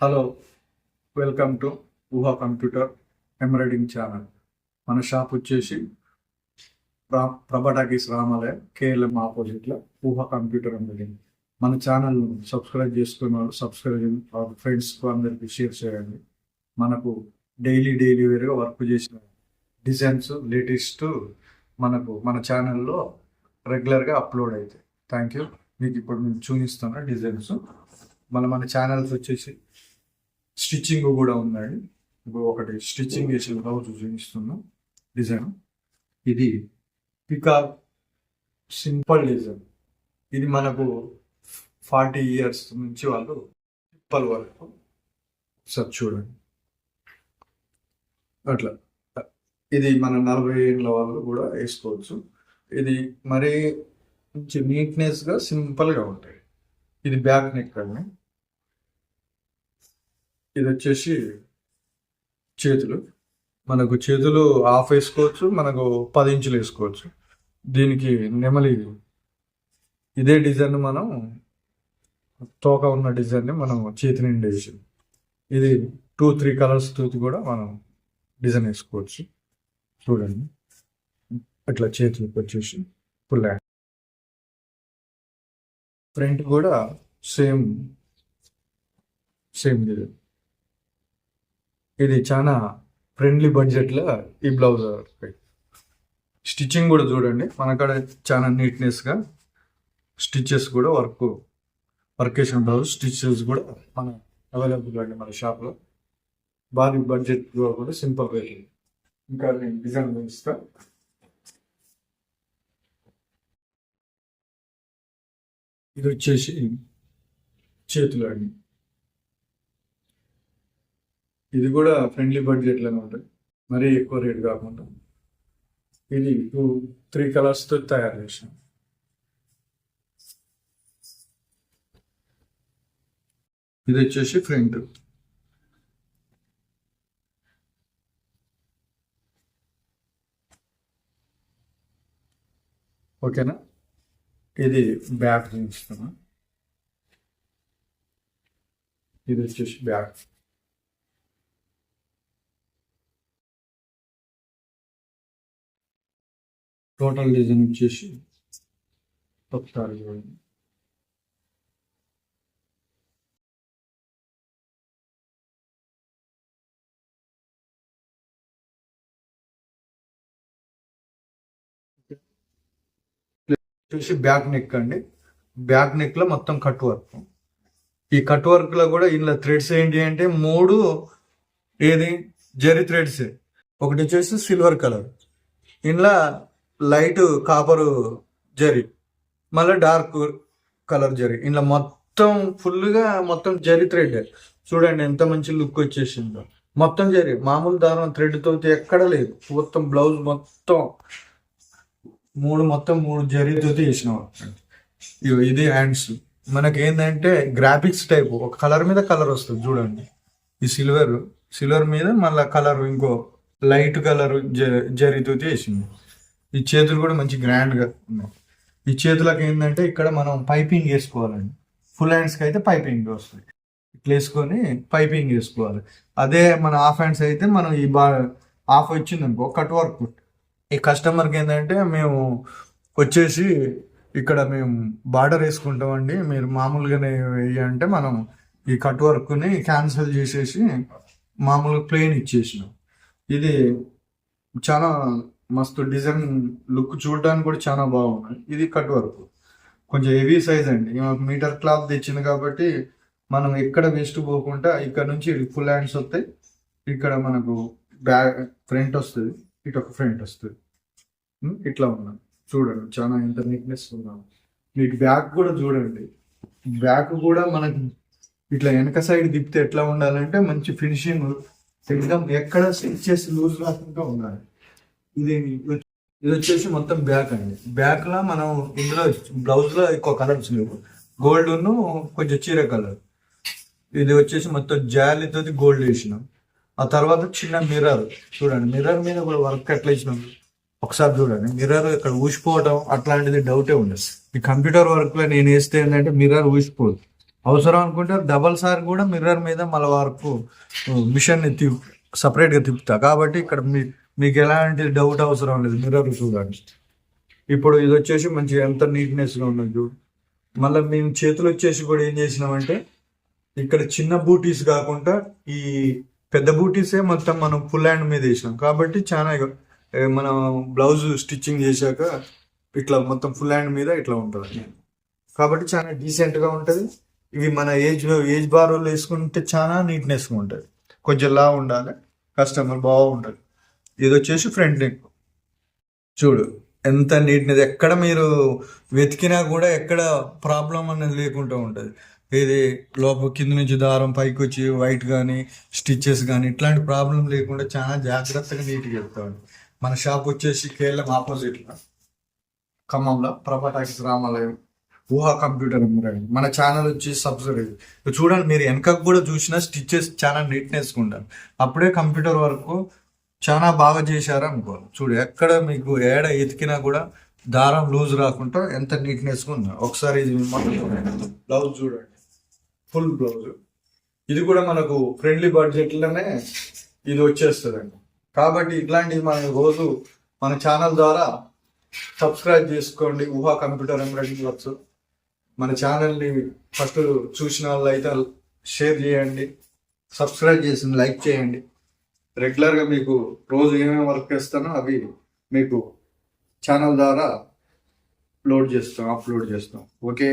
Hello welcome to Ooha computer embroidering channel మన shop వచ్చేసి ప్రా ప్రభటాకీస్ రామాలయం కేఎల్ఎం ఆపోజిట్లో ఊహా కంప్యూటర్ ఎంబ్రాయిడింగ్ మన ఛానల్ సబ్స్క్రైబ్ చేసుకున్న వాళ్ళు సబ్స్క్రైబ్ ఫ్రెండ్స్కు అందరికీ షేర్ చేయండి. మనకు డైలీ డైలీ వేరుగా వర్క్ చేసిన డిజైన్స్ లేటెస్ట్ మనకు మన ఛానల్లో రెగ్యులర్గా అప్లోడ్ అవుతాయి. థ్యాంక్ యూ మీకు ఇప్పుడు నేను చూపిస్తాను డిజైన్స్ మన మన ఛానల్స్ వచ్చేసి స్టిచ్చింగ్ కూడా ఉందండి. ఇప్పుడు ఒకటి స్టిచ్చింగ్ చేసి బ్లౌజ్ చూపిస్తున్నాం. డిజైన్. ఇది పికాక్ సింపుల్ డిజైన్. ఇది మనకు ఫార్టీ ఇయర్స్ నుంచి వాళ్ళు పిప్పల్ వరకు సార్ చూడండి. అట్లా. ఇది మన నలభై ఏళ్ళ వాళ్ళు కూడా వేసుకోవచ్చు. ఇది మరీ కొంచెం నీట్నెస్గా సింపుల్గా ఉంటాయి. ఇది బ్యాక్ నెక్ అండి. ఇది వచ్చేసి చేతులు. మనకు చేతులు హాఫ్ వేసుకోవచ్చు మనకు పది ఇంచులు వేసుకోవచ్చు. దీనికి నెమలి ఇదే డిజైన్ మనం తోక ఉన్న డిజైన్ని మనం చేతి నిండి వేసి. ఇది టూ త్రీ కలర్స్ తోటి కూడా మనం డిజైన్ వేసుకోవచ్చు. చూడండి. అట్లా చేతులకు వచ్చేసి ఫుల్ హ్యాండ్ ఫ్రంట్ కూడా సేమ్ సేమ్ డిజైన్. ఇది చాలా ఫ్రెండ్లీ బడ్జెట్లో ఈ బ్లౌజ్ స్టిచ్చింగ్ కూడా చూడండి. మనకాడ చాలా నీట్నెస్గా స్టిచెస్ కూడా వర్క్ వర్క్ వేసిన బ్లౌజ్ స్టిచెస్ కూడా మన అవైలబుల్ అండి మన షాప్లో భారీ బడ్జెట్ కూడా సింపుల్ రేట్ ఇంకా నేను డిజైన్ చూపిస్తా. ఇది వచ్చేసి చేతులు అండి. ఇది కూడా ఫ్రెండ్లీ బడ్జెట్లోనే ఉంటుంది. మరీ ఎక్కువ రేట్ కాకుండా. ఇది టూ త్రీ కలర్స్తో తయారు చేసాం ఇది వచ్చేసి ఫ్రంట్. ఓకేనా? ఇది బ్యాక్ చూపిస్తున్నా ఇది వచ్చేసి బ్యాక్. టోటల్ డిజైన్ వచ్చేసి ఒకసారి చూడండి వచ్చేసి బ్యాక్ నెక్ అండి. బ్యాక్ నెక్లో మొత్తం కట్ వర్క్. ఈ కట్ వర్క్లో కూడా ఇందులో థ్రెడ్స్ ఏంటి అంటే మూడు ఏది? జెరీ థ్రెడ్స్. ఒకటి వచ్చేసి సిల్వర్ కలర్. ఇందులో లైట్ కాపరు జరి మళ్ళీ డార్క్ కలర్ జరి. ఇలా మొత్తం ఫుల్గా మొత్తం జరి థ్రెడ్. చూడండి ఎంత మంచి లుక్ వచ్చేసిందో. మొత్తం జరి. మామూలు దారం థ్రెడ్తో ఎక్కడ లేదు. మొత్తం బ్లౌజ్ మొత్తం మూడు మొత్తం మూడు జరీతో చేసినాం ఇగో ఇది హ్యాండ్స్. మనకి ఏంటంటే గ్రాఫిక్స్ టైప్. ఒక కలర్ మీద కలర్ వస్తుంది చూడండి. ఈ సిల్వర్. సిల్వర్ మీద మళ్ళీ కలర్ ఇంకో లైట్ కలర్ జరీతో చేసింది ఈ చేతులు కూడా మంచి గ్రాండ్గా ఉన్నాయి. ఈ చేతులకు ఏంటంటే ఇక్కడ మనం పైపింగ్ వేసుకోవాలండి. ఫుల్ హ్యాండ్స్కి అయితే పైపింగ్ వస్తుంది. ఇట్లా వేసుకొని పైపింగ్ వేసుకోవాలి. అదే మన హాఫ్ హ్యాండ్స్ అయితే మనం ఈ బా హాఫ్ వచ్చింది అనుకో కట్ వర్క్. ఈ కస్టమర్కి ఏంటంటే మేము వచ్చేసి ఇక్కడ మేము బార్డర్ వేసుకుంటామండి మీరు మామూలుగానే వేయంటే మనం ఈ కట్ వర్క్ని క్యాన్సిల్ చేసేసి మామూలుగా ప్లెయిన్ ఇచ్చేసినాం. ఇది చాలా మస్తు డిజైన్ లుక్ చూడడానికి కూడా చాలా బాగుంది ఇది కట్ వర్క్. కొంచెం హెవీ సైజ్ అండి. మీటర్ క్లాత్ తెచ్చింది కాబట్టి మనం ఎక్కడ వేస్ట్ పోకుండా ఇక్కడ నుంచి ఫుల్ హ్యాండ్స్ వస్తాయి. ఇక్కడ మనకు బ్యాక్ ఫ్రంట్ వస్తుంది. ఇటు ఒక ఫ్రంట్ వస్తుంది. ఇట్లా ఉన్నాం చూడండి చాలా ఎంత నీట్నెస్ ఉన్నాం మీకు బ్యాక్ కూడా చూడండి. బ్యాక్ కూడా మనకి ఇట్లా వెనక సైడ్ తిప్పితే ఎట్లా ఉండాలంటే మంచి ఫినిషింగ్ ఎక్కడ ఎక్కడ చేసి లూజ్ రాకుండా ఉండాలి. ఇది ఇది వచ్చేసి మొత్తం బ్యాక్ అండి. బ్యాక్లో మనం ఇందులో బ్లౌజ్లో ఎక్కువ కలర్స్ లేవు. గోల్డ్ కొంచెం చీర కలర్. ఇది వచ్చేసి మొత్తం జాలితో గోల్డ్ వేసినాం. ఆ తర్వాత చిన్న మిర్రర్ చూడండి. మిర్రర్ మీద కూడా వర్క్ ఎట్లా ఇచ్చినాం ఒకసారి చూడండి. మిర్రర్ ఇక్కడ ఊసిపోవడం అట్లాంటిది డౌటే ఉండదు. ఈ కంప్యూటర్ వర్క్లో నేను వేస్తే ఏంటంటే మిర్రర్ ఊసిపోదు. అవసరం అనుకుంటే డబల్ సార్ కూడా మిర్రర్ మీద మళ్ళీ వరకు మిషన్ తిప్ సపరేట్గా తిప్పుతా. కాబట్టి ఇక్కడ మీ మీకు ఎలాంటి డౌట్ అవసరం లేదు. మిర్రర్ చూడండి. ఇప్పుడు ఇది వచ్చేసి మంచిగా ఎంత నీట్నెస్గా ఉన్నది చూడు. మళ్ళీ మేము చేతులు వచ్చేసి కూడా ఏం చేసినామంటే ఇక్కడ చిన్న బూటీస్ కాకుండా ఈ పెద్ద బూటీసే మొత్తం మనం ఫుల్ హ్యాండ్ మీద వేసినాం. కాబట్టి చాలా మనం బ్లౌజ్ స్టిచ్చింగ్ చేశాక ఇట్లా మొత్తం ఫుల్ హ్యాండ్ మీద ఇట్లా ఉంటుంది కాబట్టి చాలా డీసెంట్గా ఉంటుంది. ఇవి మన ఏజ్ ఏజ్ బార్ వాళ్ళు వేసుకుంటే చాలా నీట్నెస్గా ఉంటుంది. కొంచెం లా ఉండాలి. కస్టమర్ బాగుంటుంది. ఇది వచ్చేసి ఫ్రంట్ నెక్ చూడు ఎంత నీట్నెస్ ఎక్కడ మీరు వెతికినా కూడా ఎక్కడ ప్రాబ్లం అనేది లేకుండా ఉంటుంది. ఇది లోపల కింద నుంచి దారం పైకి వచ్చి వైట్ కానీ స్టిచ్చెస్ కానీ ఇట్లాంటి ప్రాబ్లం లేకుండా చాలా జాగ్రత్తగా నీట్గా చెప్తామండి మన షాప్ వచ్చేసి కేరళ ఆపోజిట్లో ఖమ్మంలో ప్రభాటాక్స్ రామాలయం ఊహా కంప్యూటర్ ఎంబ్రాయిడరీ మన ఛానల్ వచ్చి సబ్సిడరీ చూడండి మీరు వెనకకు కూడా చూసినా స్టిచ్చెస్ చాలా నీట్నెస్గా ఉండాలి. అప్పుడే కంప్యూటర్ వరకు చాలా బాగా చేశారు అనుకోవాలి చూడు ఎక్కడ మీకు ఏడ ఎతికినా కూడా దారం లూజ్ రాకుండా ఎంత నీట్నెస్గా ఉందో. ఒకసారి ఇది బ్లౌజ్ చూడండి. ఫుల్ బ్లౌజ్ ఇది కూడా మనకు ఫ్రెండ్లీ బడ్జెట్లోనే ఇది వచ్చేస్తుందండి. కాబట్టి ఇట్లాంటివి మనం రోజు మన ఛానల్ ద్వారా సబ్స్క్రైబ్ చేసుకోండి. ఊహా కంప్యూటర్ ఎంబ్రాయిడరీ వర్క్స్. మన ఛానల్ని ఫస్ట్ చూసిన వాళ్ళు అయితే షేర్ చేయండి. సబ్స్క్రైబ్ చేసి లైక్ చేయండి. రెగ్యులర్గా మీకు రోజు ఏమేమి వర్క్ చేస్తానో అవి మీకు ఛానల్ ద్వారా లోడ్ చేస్తాం అప్లోడ్ చేస్తాం. ఓకే?